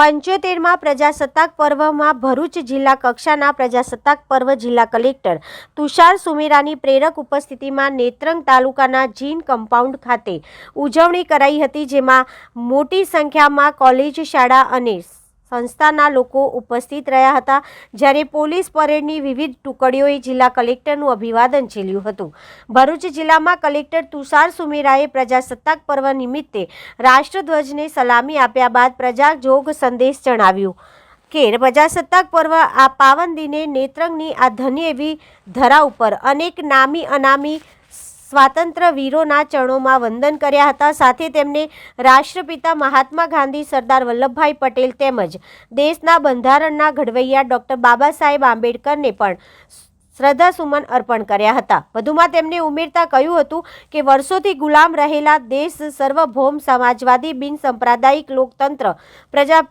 પંચોતેરમાં પ્રજાસત્તાક પર્વમાં ભરૂચ જિલ્લા કક્ષાના પ્રજાસત્તાક પર્વ જિલ્લા કલેક્ટર તુષાર સુમેરાની પ્રેરક ઉપસ્થિતિમાં નેત્રંગ તાલુકાના જીન કમ્પાઉન્ડ ખાતે ઉજવણી કરાઈ હતી, જેમાં મોટી સંખ્યામાં કોલેજ શાળા અને સંસ્થાના લોકો ઉપસ્થિત રહ્યા હતા, જ્યારે પોલીસ પરેડની વિવિધ ટુકડીઓએ જિલ્લા કલેક્ટરનું અભિવાદન ઝીલ્યું હતું. ભરૂચ જિલ્લામાં કલેક્ટર તુષાર સુમેરાએ પ્રજાસત્તાક પર્વ નિમિત્તે રાષ્ટ્રધ્વજને સલામી આપ્યા બાદ પ્રજાજોગ સંદેશ જણાવ્યું કે, પ્રજાસત્તાક પર્વ આ પાવન દિને નેત્રંગની આ ધન્ય એવી ધરા ઉપર અનેક નામી અનામી સ્વાતંત્ર્ય વીરોના ચરણોમાં વંદન કર્યા હતા. સાથે તેમને રાષ્ટ્રપિતા મહાત્મા ગાંધી, સરદાર વલ્લભભાઈ પટેલ તેમજ દેશના બંધારણના ઘડવૈયા ડૉક્ટર બાબા સાહેબ આંબેડકરને પણ શ્રદ્ધાસુમન અર્પણ કર્યા હતા. વધુમાં તેમણે ઉમેરતા કહ્યું હતું કે, વર્ષોથી ગુલામ રહેલા દેશ સર્વભૌમ સમાજવાદી બિન સાંપ્રદાયિક લોકતંત્ર પ્રજા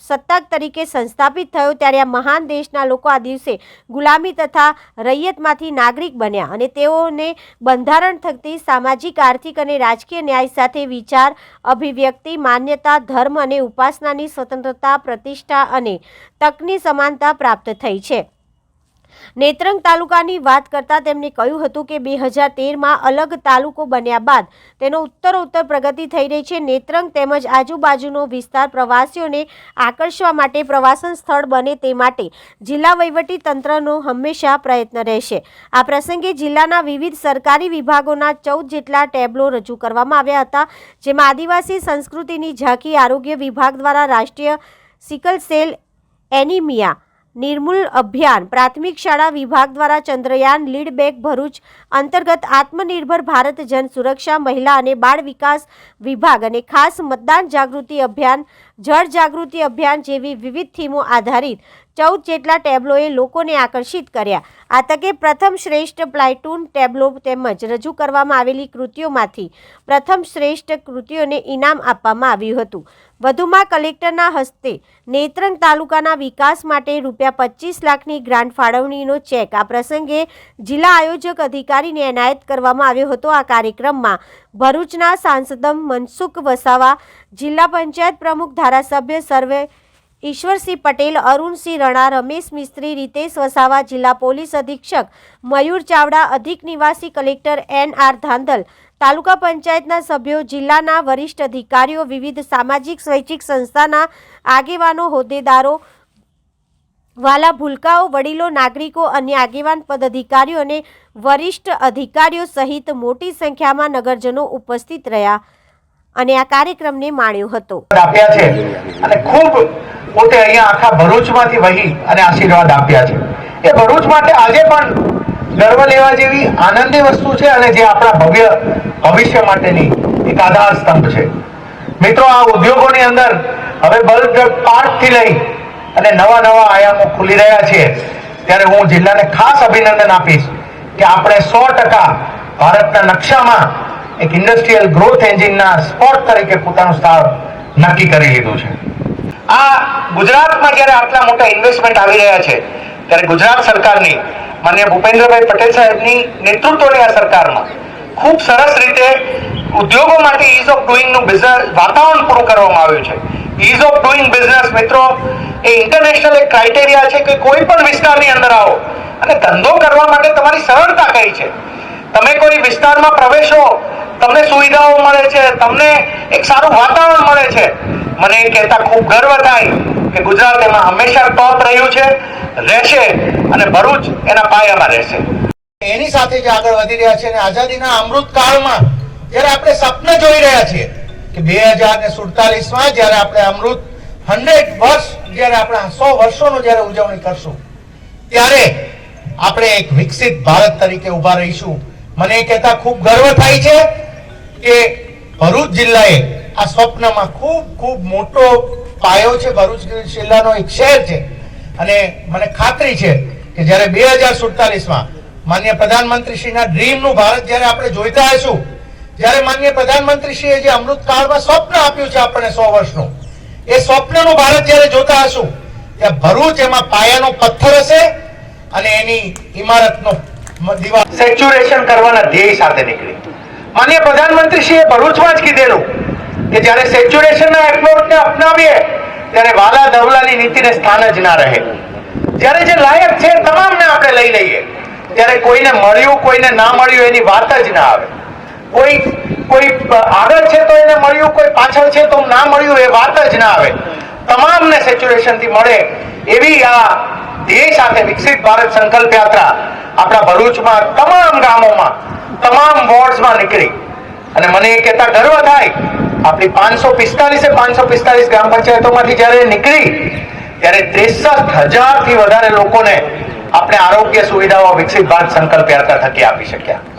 સત્તાક તરીકે સંસ્થાપિત થયો ત્યારે આ મહાન દેશના લોકો આ દિવસે ગુલામી તથા રૈયતમાંથી નાગરિક બન્યા અને તેઓને બંધારણ થકતી સામાજિક, આર્થિક અને રાજકીય ન્યાય સાથે વિચાર, અભિવ્યક્તિ, માન્યતા, ધર્મ અને ઉપાસનાની સ્વતંત્રતા, પ્રતિષ્ઠા અને તકની સમાનતા પ્રાપ્ત થઈ છે. નેત્રંગ તાલુકાની વાત કરતા તેમણે કહ્યું હતું કે બે હજાર તેરમાં અલગ તાલુકો બન્યા બાદ તેનો ઉત્તરોત્તર પ્રગતિ થઈ રહી છે. નેત્રંગ તેમજ આજુબાજુનો વિસ્તાર પ્રવાસીઓને આકર્ષવા માટે પ્રવાસન સ્થળ બને તે માટે જિલ્લા વહીવટી તંત્રનો હંમેશા પ્રયત્ન રહેશે. આ પ્રસંગે જિલ્લાના વિવિધ સરકારી વિભાગોના ચૌદ જેટલા ટેબ્લો રજૂ કરવામાં આવ્યા હતા, જેમાં આદિવાસી સંસ્કૃતિની ઝાંખી આરોગ્ય વિભાગ દ્વારા રાષ્ટ્રીય સિકલ સેલ એનિમિયા નિર્મૂલ અભિયાન. પ્રાથમિક શાળા વિભાગ દ્વારા ચંદ્રયાન લીડ બેક ભરૂચ અંતર્ગત આત્મનિર્ભર ભારત જન સુરક્ષા મહિલા અને બાળ વિકાસ વિભાગ અને ખાસ મતદાન જાગૃતિ અભિયાન, જળ જાગૃતિ અભિયાન જેવી વિવિધ થીમો આધારિત ચૌદ જેટલા ટેબ્લોએ લોકોને આકર્ષિત કર્યા. આ તકે પ્રથમ શ્રેષ્ઠ પ્લાયટૂન ટેબ્લો તેમજ રજૂ કરવામાં આવેલી કૃતિઓમાંથી પ્રથમ શ્રેષ્ઠ કૃતિઓને ઇનામ આપવામાં આવ્યું હતું. વધુમાં કલેક્ટરના હસ્તે નેત્રંગ તાલુકાના વિકાસ માટે રૂપિયા પચીસ લાખની ગ્રાન્ટ ફાળવણીનો ચેક. આ પ્રસંગે જિલ્લા આયોજક અધિકારીને એનાયત કરવામાં આવ્યો હતો. આ કાર્યક્રમમાં ભરૂચના સાંસદમ મનસુખ વસાવા, જિલ્લા પંચાયત પ્રમુખ ધારાસભ્ય સર્વે ઈશ્વરસિંહ પટેલ, અરુણસિંહ રણા, રમેશ મિસ્ત્રી રીતેશ વસાવા, જિલ્લા પોલીસ અધિક્ષક મયુર ચાવડા, અધિક નિવાસી collector N R Dhandhal taluka પંચાયતના સભ્યો, જિલ્લાના વરિષ્ઠ અધિકારીઓ, વિવિધ સામાજિક, સ્વૈચ્છિક સંસ્થાના આગેવાનો, હોદ્દેદારો, વાલા ભૂલકાઓ, વડીલો, નાગરિકો, અન્ય આગેવાન પદાધિકારીઓ અને વરિષ્ઠ અધિકારીઓ સહિત મોટી સંખ્યામાં નગરજનો ઉપસ્થિત રહ્યા અને આ કાર્યક્રમને માણ્યો હતો. આપ્યા છે અને ખૂબ પોતે અહીંયા આખા ભરૂચમાંથી વહી અને આશીર્વાદ આપ્યા છે. એ ભરૂચ માટે આજે પણ ગર્વ લેવા જેવી આનંદી વસ્તુ છે અને જે આપણા ભવ્ય ભવિષ્ય માટેની એક આધાર સ્તંભ છે. મિત્રો, આ ઉદ્યોગોની અંદર હવે બલ્ક પાર્કથી લઈ અને નવા નવા આયામો ખુલી રહ્યા છે. ત્યારે હું જિલ્લાને ખાસ અભિનંદન આપીશ કે આપણે સો ટકા ભારતના નકશામાં એક ઇન્ડસ્ટ્રીયલ ગ્રોથ એન્જિનના સ્પોટ તરીકે પોતાનું સ્થાન નક્કી કરી લીધું છે. આ ગુજરાતમાં જ્યારે આટલા મોટા ઇન્વેસ્ટમેન્ટ આવી રહ્યા છે, ત્યારે ગુજરાત સરકારની માન્ય ભૂપેન્દ્રભાઈ પટેલ સાહેબની નેતૃત્વની આ સરકારમાં ખૂબ સરસ રીતે ઉદ્યોગો માટે ઇઝ ઓફ ડુઈંગનું બિઝનેસ વાતાવરણ પૂરું કરવામાં આવ્યું છે. ઇઝ ઓફ ડુઈંગ બિઝનેસ મિત્રો, એ ઇન્ટરનેશનલ એક ક્રાઇટેરિયા છે કે કોઈ પણ વિસ્તારની અંદર આવો અને ધંધો કરવા માટે તમારી સરળતા કઈ છે. તમે કોઈ વિસ્તારમાં પ્રવેશો, તમને સુવિધાઓ મળે છે, તમને એક સારું વાતાવરણ મળે છે. મને કહેતા ખૂબ ગર્વ થાય કે ગુજરાત એમાં હંમેશા ટોપ રહ્યું છે, રહેશે અને ભરૂચ એના પાયામાં રહેશે. એની સાથે જે આગળ વધી રહ્યા છે અને આઝાદીના અમૃત કાળમાં, જ્યારે આપણે સપના જોઈ રહ્યા છીએ કે બે હજાર ને સુડતાલીસમાં જ્યારે આપણે અમૃત હંડ્રેડ વર્ષ, જ્યારે આપણે સો વર્ષોનો જ્યારે ઉજવણી કરશું, ત્યારે આપણે એક વિકસિત ભારત તરીકે ઊભા રહીશું. મને એ કહેતા ખૂબ ગર્વ થાય છે કે ભરૂચ જિલ્લાએ આ સ્વપ્નમાં ખૂબ ખૂબ મોટો પાયો છે, ભરૂચ જિલ્લાનો એક શહેર છે. અને મને ખાતરી છે કે જ્યારે બે હજાર સુડતાલીસમાં માન્ય પ્રધાનમંત્રીશ્રીના ડ્રીમનું ભારત જ્યારે આપણે જોઈતા હશું જ્યારે માન્ય પ્રધાનમંત્રીશ્રીએ જે અમૃત કાળમાં સ્વપ્ન આપ્યું છે આપણને સો વર્ષનું, એ સ્વપ્નનું ભારત જ્યારે જોતા હશું ત્યાં ભરૂચ એમાં પાયાનો પથ્થર હશે અને એની ઇમારતનો દિવાલ સેચ્યુરેશન કરવાના ધ્યેય સાથે નીકળી. માન્ય પ્રધાનમંત્રીશ્રીએ ભરૂચમાં જ કીધેલું કે જ્યારે સેચ્યુરેશનના એપ્રોચને અપનાવીએ, ત્યારે વાલા દવલાની નીતિને સ્થાન જ ના રહે. જ્યારે જે લાયક છે તમામને આપણે લઈ લઈએ, ત્યારે કોઈને મળ્યું, કોઈને ના મળ્યું એની વાત જ ના આવે. કોઈ કોઈ આગળ છે તો એને મળ્યું, કોઈ પાછળ છે તો ના મળ્યું એ વાત જ ના આવે. તમામને સેચ્યુરેશનથી મળે એવી આ ધ્યેય સાથે વિકસિત ભારત સંકલ્પ યાત્રા આપણા ભરૂચમાં તમામ ગામોમાં, તમામ વોર્ડ્સમાં નીકળી. અને મને એ કહેતા ગર્વ થાય આપણી પાંચસો પિસ્તાલીસે પાંચસો પિસ્તાલીસ ગ્રામ પંચાયતોમાંથી જ્યારે નીકળી, ત્યારે ત્રેસઠ હજારથી વધારે લોકોને આપણે આરોગ્ય સુવિધાઓ વિકસિત ભારત સંકલ્પ યાત્રા થકી આપી શક્યા.